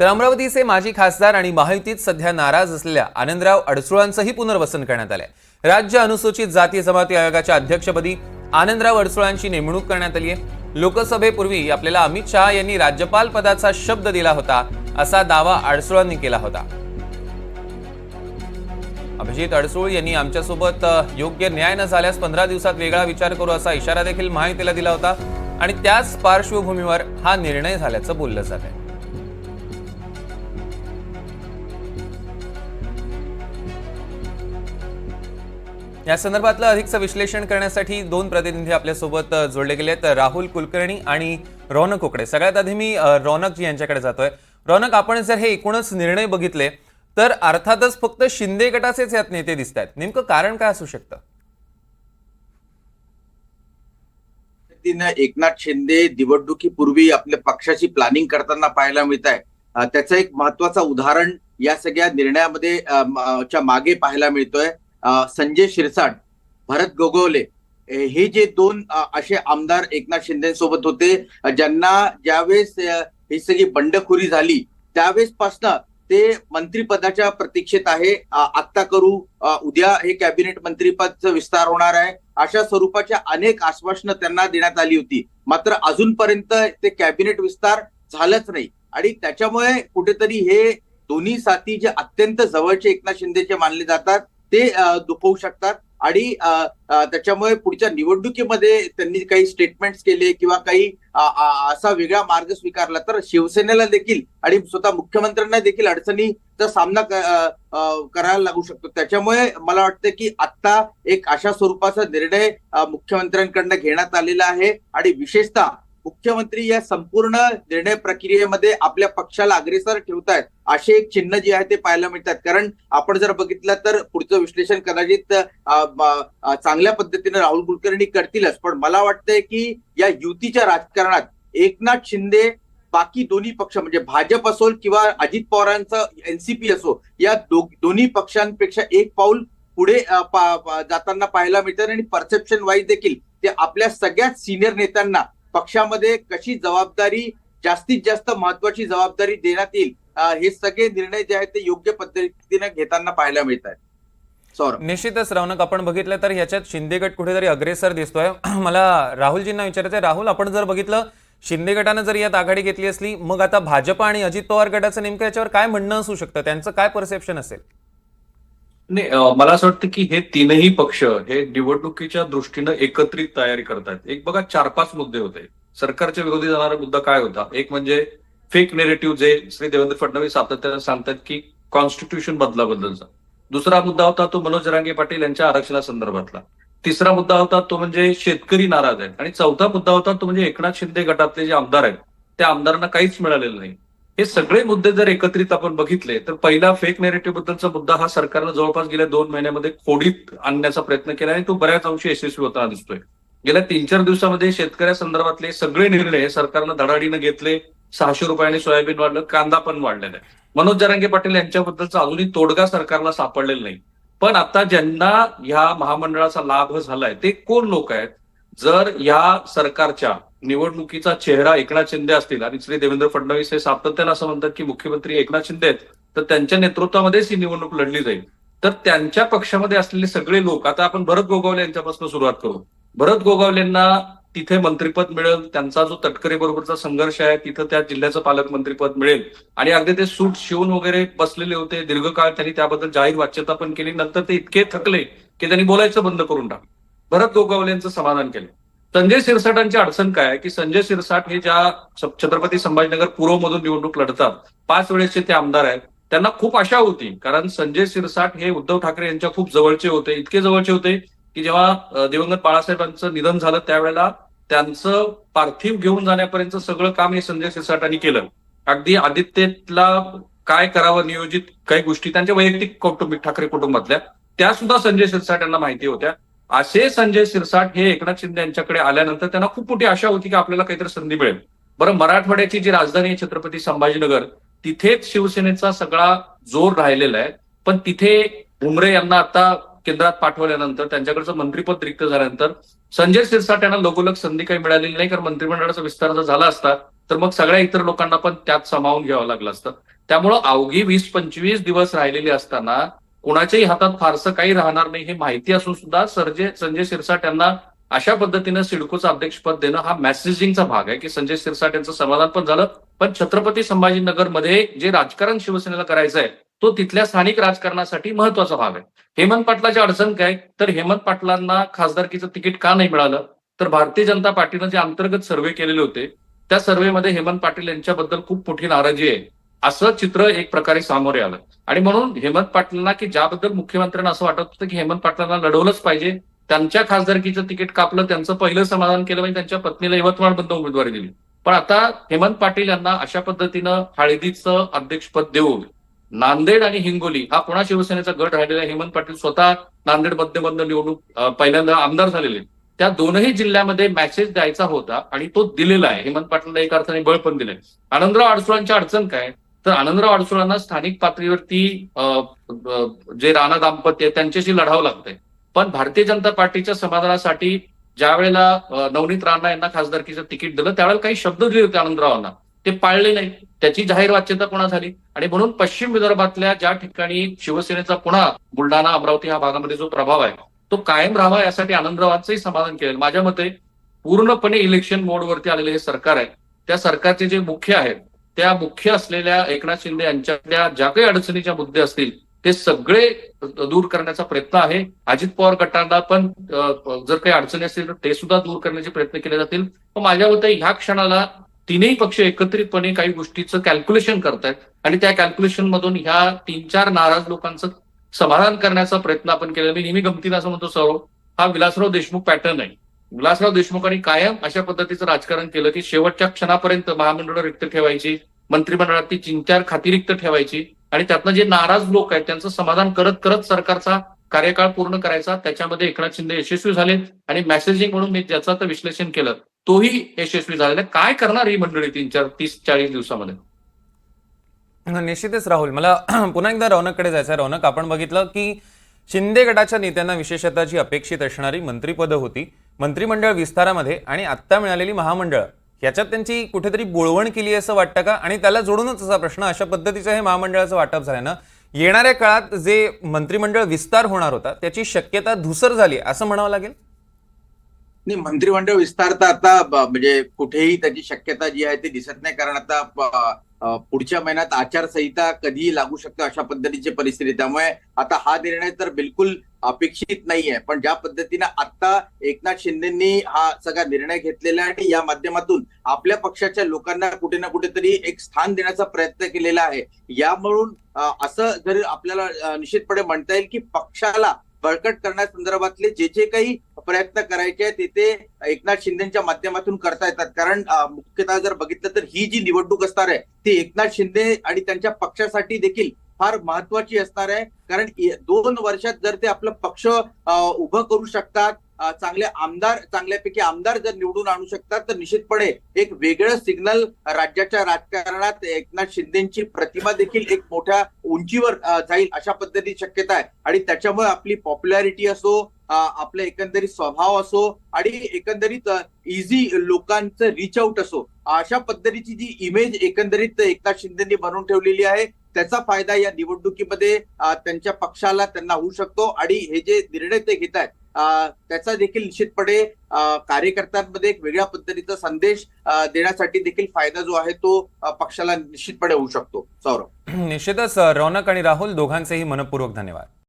तर अमरावतीचे माजी खासदार आणि महायुतीत सध्या नाराज असलेल्या आनंदराव अडसुळांचंही पुनर्वसन करण्यात आलंय. राज्य अनुसूचित जाती जमाती आयोगाच्या अध्यक्षपदी आनंदराव अडसुळांची नेमणूक करण्यात आली आहे. लोकसभेपूर्वी आपल्याला अमित शहा यांनी राज्यपाल पदाचा शब्द दिला होता असा दावा अडसुळांनी केला होता. अभिजित अडसूळ यांनी आमच्यासोबत योग्य न्याय न झाल्यास पंधरा दिवसात वेगळा विचार करू असा इशारा देखील महायुतीला दिला होता आणि त्याच पार्श्वभूमीवर हा निर्णय झाल्याचं बोललं जात आहे या संदर्भातलं अधिकचं विश्लेषण करण्यासाठी दोन प्रतिनिधी आपल्यासोबत जोडले गेले आहेत. राहुल कुलकर्णी आणि रौनक कोकडे सगळ्यात आधी मी रौनक रौनकजी यांच्याकडे जातोय. रौनक आपण जर हे एकूणच निर्णय बघितले तर अर्थातच फक्त शिंदे गटाचेच यात नेते दिसत आहेत. नेमकं कारण काय असू शकतं? एकनाथ शिंदे निवडणुकीपूर्वी आपल्या पक्षाची प्लॅनिंग करताना पाहायला मिळत आहे. त्याचं एक महत्वाचं उदाहरण या सगळ्या निर्णयामध्ये च्या मागे पाहायला मिळतोय. संजय शिरसाट भरत गोगवले हे जे दोन असे आमदार एकनाथ शिंदे सोबत होते ज्यांना ज्यावेळेस ही सगळी बंडखोरी झाली त्यावेळेस पासनं ते मंत्रिपदाच्या प्रतीक्षेत आहे आत्ता करू उद्या हे कॅबिनेट मंत्रीपदचं विस्तार होणार आहे अशा स्वरूपाच्या अनेक आश्वासनं त्यांना देण्यात आली होती. मात्र अजूनपर्यंत ते कॅबिनेट विस्तार झालंच नाही. आणि त्याच्यामुळे कुठेतरी हे दोन्ही साथी जे अत्यंत जवळचे एकनाथ शिंदेचे मानले जातात ते दुखवू शकतात. आणि त्याच्यामुळे पुढच्या निवडणुकीमध्ये त्यांनी काही स्टेटमेंट्स केले किंवा काही असा वेगळा मार्ग स्वीकारला तर शिवसेनेला देखील आणि स्वतः मुख्यमंत्र्यांना देखील अडचणीचा सामना करायला लागू शकतो. त्याच्यामुळे मला वाटतं की आता एक अशा स्वरूपाचा निर्णय मुख्यमंत्र्यांकडनं घेण्यात आलेला आहे. आणि विशेषतः मुख्यमंत्री या संपूर्ण निर्णय प्रक्रियेमध्ये आपल्या पक्षाला अग्रेसर ठेवतायत असे एक चिन्ह जे आहे ते पाहायला मिळतात. कारण आपण जर बघितलं तर पुढचं विश्लेषण कदाचित चांगल्या पद्धतीने राहुल कुलकर्णी करतीलच. पण मला वाटतंय की या युतीच्या राजकारणात एकनाथ शिंदे बाकी दोन्ही पक्ष म्हणजे भाजप असो किंवा अजित पवारांचं एनसीपी असो या दो- दोन्ही पक्षांपेक्षा एक पाऊल पुढे जाताना पाहायला मिळतात. आणि परसेप्शन वाईज देखील ते आपल्या सगळ्यात सिनियर नेत्यांना पक्षामध्ये कशी जबाबदारी जास्तीत जास्त महत्वाची जबाबदारी देण्यात येईल हे सगळे निर्णय जे आहेत ते योग्य पद्धतीने घेताना पाहायला मिळत आहेत निश्चितच रावनक आपण बघितलं तर ह्याच्यात शिंदे गट कुठेतरी अग्रेसर दिसतोय. मला राहुलजींना विचारायचं आहे राहुल आपण जर बघितलं शिंदे गटानं जर यात आघाडी घेतली असली मग आता भाजप आणि अजित पवार गटाचं नेमकं याच्यावर काय म्हणणं असू शकतं? त्यांचं काय परसेप्शन असेल? नाही मला असं वाटतं की हे तीनही पक्ष हे निवडणुकीच्या दृष्टीनं एकत्रित तयारी करतात एक बघा चार पाच मुद्दे होते. सरकारच्या विरोधी जाणारा मुद्दा काय होता? एक म्हणजे फेक नेरेटिव्ह जे श्री देवेंद्र फडणवीस सातत्यानं सांगतात की कॉन्स्टिट्यूशन बदलाबद्दलचा. दुसरा मुद्दा होता तो मनोज रांगे पाटील यांच्या आरक्षणासंदर्भातला. तिसरा मुद्दा होता तो म्हणजे शेतकरी नाराज आहेत. आणि चौथा मुद्दा होता तो म्हणजे एकनाथ शिंदे गटातले जे आमदार आहेत त्या आमदारांना काहीच मिळालेलं नाही. हे सगळे मुद्दे जर एकत्रित आपण बघितले तर पहिला फेक नेरेटिव्ह बद्दलचा मुद्दा हा सरकारनं जवळपास गेल्या दोन महिन्यामध्ये खोडीत आणण्याचा प्रयत्न केला आणि तो बऱ्याच अंशी यशस्वी होताना दिसतोय. गेल्या तीन चार दिवसामध्ये शेतकऱ्यासंदर्भातले सगळे निर्णय सरकारनं धडाडीनं घेतले. सहाशे रुपयाने सोयाबीन वाढलं कांदा पण वाढलेला आहे. मनोज जरांगे पाटील यांच्याबद्दलचा अजूनही तोडगा सरकारला सापडलेला नाही. पण आता ज्यांना ह्या महामंडळाचा लाभ झालाय ते कोण लोक आहेत? जर या सरकारच्या निवडणुकीचा चेहरा एकनाथ शिंदे असतील आणि श्री देवेंद्र फडणवीस हे सातत्यानं असं म्हणतात की मुख्यमंत्री एकनाथ शिंदे आहेत तर त्यांच्या नेतृत्वामध्येच ही निवडणूक लढली जाईल. तर त्यांच्या पक्षामध्ये असलेले सगळे लोक आता आपण भरत गोगावले यांच्यापासून सुरुवात करू. भरत गोगावलेंना तिथे मंत्रिपद मिळेल त्यांचा जो तटकरे बरोबरचा संघर्ष आहे तिथं त्या जिल्ह्याचं पालकमंत्रीपद मिळेल. आणि अगदी ते सूट शिवून वगैरे बसलेले होते दीर्घकाळ त्यांनी त्याबद्दल जाहीर वाच्यता पण केली नंतर ते इतके थकले की त्यांनी बोलायचं बंद करून टाकलं. भरत गोगावलेंचं समाधान केलं. संजय शिरसाटांची अडचण काय आहे की संजय शिरसाट हे ज्या छत्रपती संभाजीनगर पूर्वमधून निवडणूक लढतात पाच वेळेसचे ते आमदार आहेत त्यांना खूप आशा होती. कारण संजय शिरसाट हे उद्धव ठाकरे यांच्या खूप जवळचे होते इतके जवळचे होते की जेव्हा दिवंगत बाळासाहेबांचं निधन झालं त्यावेळेला त्यांचं पार्थिव घेऊन जाण्यापर्यंत सगळं काम हे संजय शिरसाटांनी केलं. अगदी आदित्यला काय करावं नियोजित काही गोष्टी त्यांच्या वैयक्तिक कौटुंबिक ठाकरे कुटुंबातल्या त्या सुद्धा संजय शिरसाट यांना माहिती होत्या. असे संजय सिरसाट हे एकनाथ शिंदे यांच्याकडे आल्यानंतर त्यांना खूप मोठी आशा होती की आपल्याला काहीतरी संधी मिळेल. बरं मराठवाड्याची जी राजधानी आहे छत्रपती संभाजीनगर तिथेच शिवसेनेचा सगळा जोर राहिलेला आहे. पण तिथे भुमरे यांना आता केंद्रात पाठवल्यानंतर त्यांच्याकडचं मंत्रीपद रिक्त झाल्यानंतर संजय सिरसाट यांना लगोलग संधी काही मिळालेली नाही कारण मंत्रिमंडळाचा विस्तार जर झाला असता तर मग सगळ्या इतर लोकांना पण त्यात सामावून घ्यावं लागलं असतं. त्यामुळं अवघी वीस पंचवीस दिवस राहिलेली असताना कोणाच्याही हातात फारसं काही राहणार नाही हे माहिती असून सुद्धा सरजे संजय शिरसाट यांना अशा पद्धतीनं सिडकोचं अध्यक्षपद देणं हा मेसेजिंगचा भाग आहे की संजय शिरसाट यांचं समाधान पण झालं. पण छत्रपती संभाजीनगरमध्ये जे राजकारण शिवसेनेला करायचं आहे तो तिथल्या स्थानिक राजकारणासाठी महत्त्वाचा भाग आहे. हेमंत पाटलाची अडचण काय? तर हेमंत पाटलांना खासदारकीचं तिकीट का नाही मिळालं? तर भारतीय जनता पार्टीनं जे अंतर्गत सर्व्हे केलेले होते त्या सर्व्हेमध्ये हेमंत पाटील यांच्याबद्दल खूप मोठी नाराजी आहे. असं चित्र एक प्रकारे सामोरे आलं. आणि म्हणून हेमंत पाटलांना की ज्याबद्दल मुख्यमंत्र्यांना असं वाटत होतं की हेमंत पाटलांना लढवलंच पाहिजे त्यांच्या खासदारकीचं तिकीट कापलं त्यांचं पहिलं समाधान केलं म्हणजे त्यांच्या पत्नीला यवतमाळ बंद उमेदवारी दिली. पण आता हेमंत पाटील यांना अशा पद्धतीनं हळदीचं अध्यक्षपद देऊन नांदेड आणि हिंगोली हा पुन्हा शिवसेनेचा गट राहिलेला हेमंत पाटील स्वतः नांदेड मध्यमधनं निवडणूक पहिल्यांदा आमदार झालेले. त्या दोनही जिल्ह्यामध्ये मॅसेज द्यायचा होता आणि तो दिलेला आहे. हेमंत पाटलांना एक अर्थाने बळ पण दिलंय. आनंदराव अडसुळांची अडचण काय? तर आनंदराव अडसुळांना स्थानिक पातळीवरती जे राणा दाम्पत्य त्यांच्याशी लढावं लागतंय. पण भारतीय जनता पार्टीच्या समाधानासाठी ज्या वेळेला नवनीत राणा यांना खासदारकीचं तिकीट दिलं त्यावेळेला काही शब्द दिले होते आनंदरावांना. ते पाळले नाही त्याची जाहीर वाच्यता पुन्हा झाली? आणि म्हणून पश्चिम विदर्भातल्या ज्या ठिकाणी शिवसेनेचा पुन्हा बुलढाणा अमरावती ह्या भागामध्ये जो प्रभाव आहे तो कायम राहावा यासाठी आनंदरावांचंही समाधान केलं माझ्या मते पूर्णपणे इलेक्शन मोडवरती आलेले हे सरकार आहे. त्या सरकारचे जे मुख्य आहेत त्या मुख्य असलेल्या एकनाथ शिंदे यांच्यातल्या ज्या काही अडचणीच्या मुद्दे असतील ते सगळे दूर करण्याचा प्रयत्न आहे. अजित पवार गटांना पण जर काही अडचणी असतील तर ते सुद्धा दूर करण्याचे प्रयत्न केले जातील. पण माझ्या मते ह्या क्षणाला तीनही पक्ष एकत्रितपणे काही गोष्टीचं कॅल्क्युलेशन करतायत. आणि त्या कॅल्क्युलेशन मधून ह्या तीन चार नाराज लोकांचं समाधान करण्याचा प्रयत्न आपण केला मी नेहमी गमतीनं असं म्हणतो सौरव हा विलासराव देशमुख पॅटर्न आहे. विलासराव देशमुखांनी कायम अशा पद्धतीचं राजकारण केलं की शेवटच्या क्षणापर्यंत महामंडळ रिक्त ठेवायची मंत्रिमंडळातली तीन चार खाती रिक्त ठेवायची आणि त्यातनं जे नाराज लोक आहेत त्यांचं समाधान करत करत सरकारचा कार्यकाळ पूर्ण करायचा त्याच्यामध्ये एकनाथ शिंदे यशस्वी झाले आणि मेसेजिंग म्हणून मी ज्याचं विश्लेषण केलं तोही यशस्वी झालेला काय करणार ही मंडळी तीन चार तीस चाळीस दिवसामध्ये? निश्चितच राहुल मला पुन्हा एकदा रौनककडे जायचं आहे रौनक आपण बघितलं की शिंदे गटाच्या नेत्यांना विशेषतः जी अपेक्षित असणारी मंत्रिपदं होती मंत्रिमंडळ विस्तारामध्ये आणि आत्ता मिळालेली महामंडळ याच्यात त्यांची कुठेतरी बोळवण केली असं वाटतं का? आणि त्याला जोडूनच असा प्रश्न अशा पद्धतीचं हे महामंडळाचं वाटप झाल्यानं येणाऱ्या काळात जे मंत्रिमंडळ विस्तार होणार होता त्याची शक्यता धुसर झाली असं म्हणावं लागेल? नाही मंत्रिमंडळ विस्तार तर आता म्हणजे कुठेही त्याची शक्यता जी आहे ती दिसत नाही कारण आता पुढच्या महिन्यात आचारसंहिता कधीही लागू शकते अशा पद्धतीची परिस्थिती त्यामुळे आता हा निर्णय तर बिलकुल अपेक्षित नाहीये. पण ज्या पद्धतीने आता एकनाथ शिंदेनी हा सगळा निर्णय घेतलेला आहे आणि या माध्यमातून आपल्या पक्षाच्या लोकांना कुठे ना कुठेतरी एक स्थान देण्याचा प्रयत्न केलेला आहे. यामुळून असं जर आपल्याला निश्चितपणे म्हणता येईल की पक्षाला बळकट करण्यासंदर्भातले जे जे काही प्रयत्न करायचे आहेत ते एकनाथ शिंदेच्या माध्यमातून करता येतात. कारण मुख्यतः जर बघितलं तर ही जी निवडणूक असणार आहे ती एकनाथ शिंदे आणि त्यांच्या पक्षासाठी देखील फार महत्वाची असणार आहे. कारण दोन वर्षात जर ते आपलं पक्ष उभं करू शकतात चांगले आमदार चांगल्यापैकी आमदार जर निवडून आणू शकतात तर निश्चितपणे एक वेगळं सिग्नल राज्याच्या राजकारणात एकनाथ शिंदेची प्रतिमा देखील एक मोठ्या उंचीवर जाईल अशा पद्धतीची शक्यता आहे. आणि त्याच्यामुळे आपली पॉप्युलॅरिटी असो आपला एकंदरीत स्वभाव असो आणि एकंदरीत इझी लोकांचं रिच आउट असो अशा पद्धतीची जी इमेज एकंदरीत एकनाथ शिंदेनी बनवून ठेवलेली आहे त्याचा फायदा या निवडणुकीमध्ये त्यांच्या पक्षाला त्यांना होऊ शकतो. आणि हे जे निर्णय ते घेत आहेत त्याचा देखील निश्चितपणे कार्यकर्त्यांमध्ये एक वेगळ्या पद्धतीचा संदेश देण्यासाठी देखील फायदा जो आहे तो पक्षाला निश्चितपणे होऊ शकतो. सौरभ. निश्चितच रौनक आणि राहुल दोघांचेही मनपूर्वक धन्यवाद.